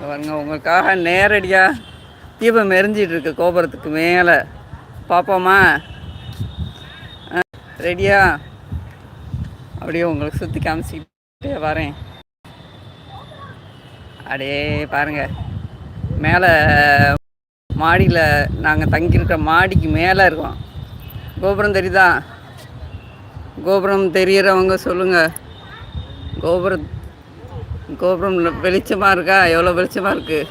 இங்க பாருங்க உங்களுக்காக நேரடியாக தீபம் எரிஞ்சிட்டு இருக்கு கோபுரத்துக்கு மேலே. பார்ப்போமா ரெடியா? அப்படியே உங்களுக்கு சுற்றி காமிச்சிக்கிட்டே வரேன். அப்படியே பாருங்க. மேலே மாடியில் நாங்கள் தங்கியிருக்கிற மாடிக்கு மேலே இருக்கோம். கோபுரம் தெரியுதா? கோபுரம் தெரியிறவங்க சொல்லுங்கள் கோபுரம் கோபுரம் வெளிச்சமாக இருக்கா? எவ்வளோ வெளிச்சமாக இருக்கு?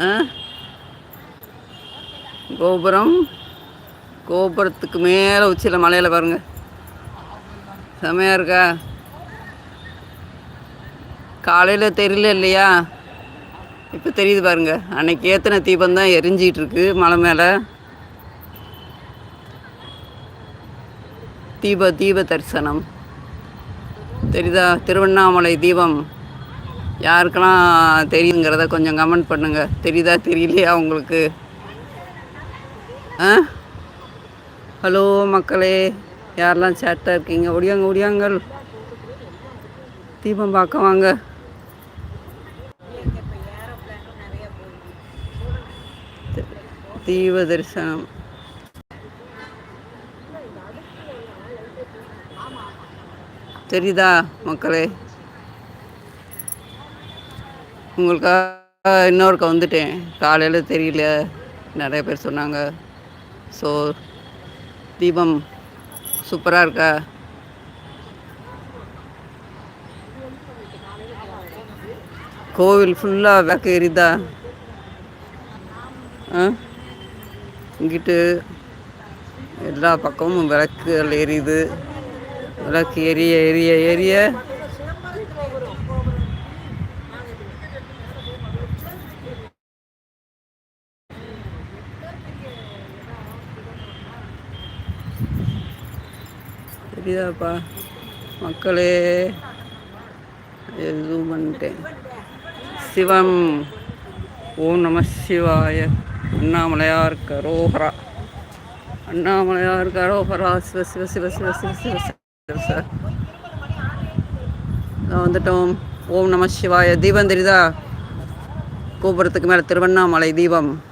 ஆ? கோபுரம். கோபுரத்துக்கு மேலே உச்சியில் மலையில் பாருங்க. செமையாக இருக்கா? காலையில் தெரியல இல்லையா? இப்போ தெரியுது பாருங்க. அன்னைக்கு ஏற்றின தீபம் தான் எரிஞ்சிட்டு இருக்கு மலை மேலே. தீப தீப தரிசனம். தெரியுதா திருவண்ணாமலை தீபம். யாருக்கெல்லாம் தெரியுங்கிறத கொஞ்சம் கமெண்ட் பண்ணுங்க. தெரியுதா தெரியலையா உங்களுக்கு? ஆ? ஹலோ மக்களே யாரெல்லாம் சேட்டாக இருக்கீங்க? ஒடியாங்க ஒடியாங்கள் தீபம் பார்க்க வாங்க. தீப தரிசனம். தெரியுதா மக்களே? உங்களுக்காக இன்னொருக்க வந்துட்டேன். காலையில் தெரியல. நிறைய பேர் சொன்னாங்க. ஸோ தீபம் சூப்பராக இருக்கா? கோவில் ஃபுல்லாக விளக்கு எரியுதா? ஆ? இங்கிட்டு எல்லா பக்கமும் விளக்குகள் எரியுது. விளக்கு எரிய எரிய எரிய. தெரியுதாப்பா? மக்களே எதுவும் பண்ணிட்டேன். சிவம் ஓம் நம சிவாய. அண்ணாமலையார் கரோஹரா அண்ணாமலையார் கரோஹரா சிவ சிவ சிவ சிவ சிவ சிவ. சிவ நான் வந்துட்டோம். ஓம் நம சிவாய. தீபம் தெரியுதா? கோபுரத்துக்கு மேலே திருவண்ணாமலை தீபம்.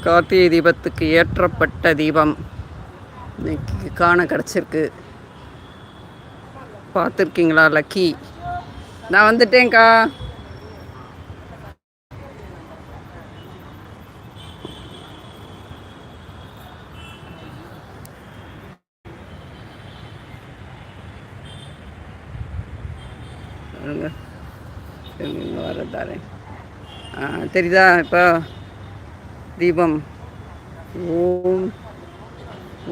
கார்த்திகை தீபத்துக்கு ஏற்றப்பட்ட தீபம். இன்னைக்கு காண கிடச்சிருக்கு. பார்த்துருக்கீங்களா லக்கி? நான் வந்துட்டேன்க்கா. பாருங்க இங்கே வரதாரே ஆ தெரியுதா இப்போ தீபம் ஓம்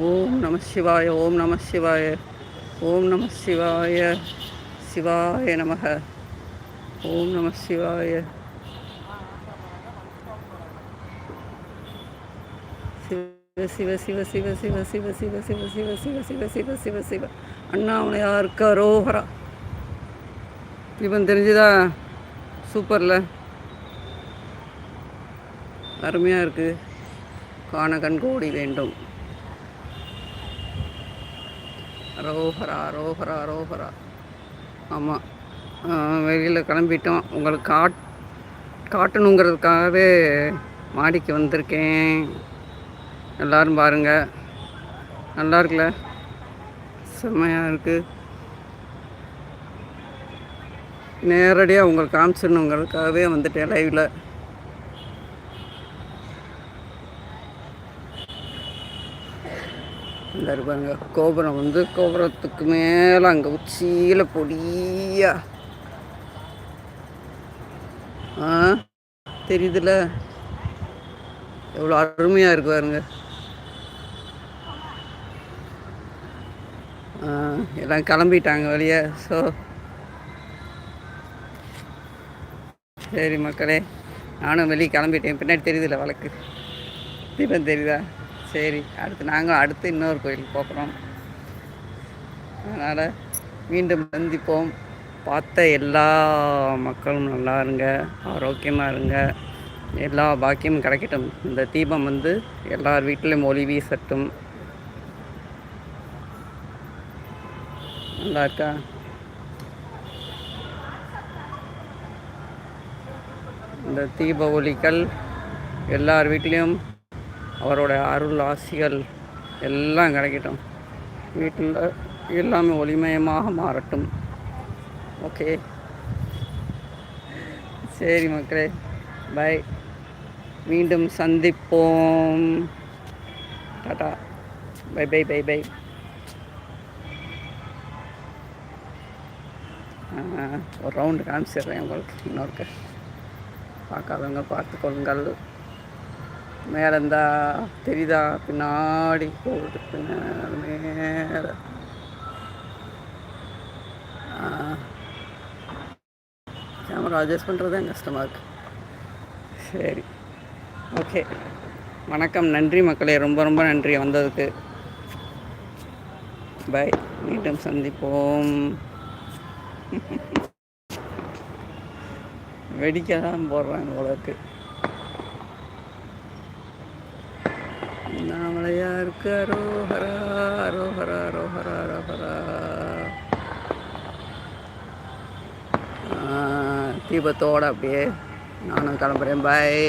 ஓம் நம சிவாய ஓம் நம சிவாய ஓம் நம சிவாய சிவாய நமக ஓம் நம சிவாய சிவ சிவ சிவ சிவ சிவ சிவ சிவ சிவ சிவ சிவ சிவ சிவ சிவ சிவ அண்ணாமலையார் கரோஹரா தீபம் தெரிஞ்சுதா? சூப்பரில். அருமையாக இருக்குது காண கண்கோடி வேண்டும். ரோஹரா ரோஹரா ரோஹரா ஆமாம் வெளியில் கிளம்பிட்டோம். உங்களுக்கு காட் காட்டணுங்கிறதுக்காகவே மாடிக்கு வந்திருக்கேன். எல்லோரும் பாருங்கள் நல்லா இருக்குல்ல? செம்மையாக இருக்குது நேரடியாக உங்களுக்கு காமிச்சிடணுங்கிறதுக்காகவே வந்துட்டேன் லைவில் இந்த பாருங்க கோபுரம் வந்து கோபுரத்துக்கு மேலே அங்கே உச்சியில் பொடியா. ஆ? தெரியுதுல. எவ்வளோ அருமையாக இருக்கு பாருங்க. ஆ, எல்லாம் கிளம்பிட்டாங்க வெளியே. ஸோ சரி மக்களே நானும் வெளியே கிளம்பிட்டேன். பின்னாடி தெரியுதுல்ல வழக்கு. தீபம் தெரியுதா? சரி அடுத்து நாங்கள் அடுத்து இன்னொரு கோயிலுக்கு போகிறோம் அதனால் மீண்டும் சந்திப்போம். பார்த்த எல்லா மக்களும் நல்லா இருங்க ஆரோக்கியமாக இருங்க. எல்லா பாக்கியமும் கிடைக்கட்டும். இந்த தீபம் வந்து எல்லார் வீட்டிலையும் ஒளி வீசட்டும். நல்லா இருக்கா? இந்த தீப ஒலிகள் எல்லார் வீட்லேயும் அவரோட அருள் ஆசிகள் எல்லாம் கிடைக்கட்டும் வீட்டில் எல்லாமே ஒளிமயமாக மாறட்டும். ஓகே. சரி மக்களே பை. மீண்டும் சந்திப்போம். Tata bye bye bye bye. ஒரு ரவுண்டு காமிச்சிடுறேன் உங்களுக்கு. இன்னொருக்கு பார்க்காதவங்க பார்த்துக்கொள்ளுங்கள் மேலே இருந்தா தெரியுதா பின்னாடி போகுது பின்னாடி மேலே. கேமரா அட்ஜஸ்ட் பண்ணுறது தான் கஷ்டமாக இருக்குது சரி. ஓகே. வணக்கம். நன்றி மக்களே. ரொம்ப ரொம்ப நன்றி வந்ததுக்கு. பை. மீண்டும் சந்திப்போம். வெடிக்க தான் போடுறாங்க உலக்கு. நாமளையாருக்கு அரோஹரா அரோஹரா அரோஹரா அரோஹரா. தீபத்தோடு அப்படியே நானும் கிளம்புறேன். பாய்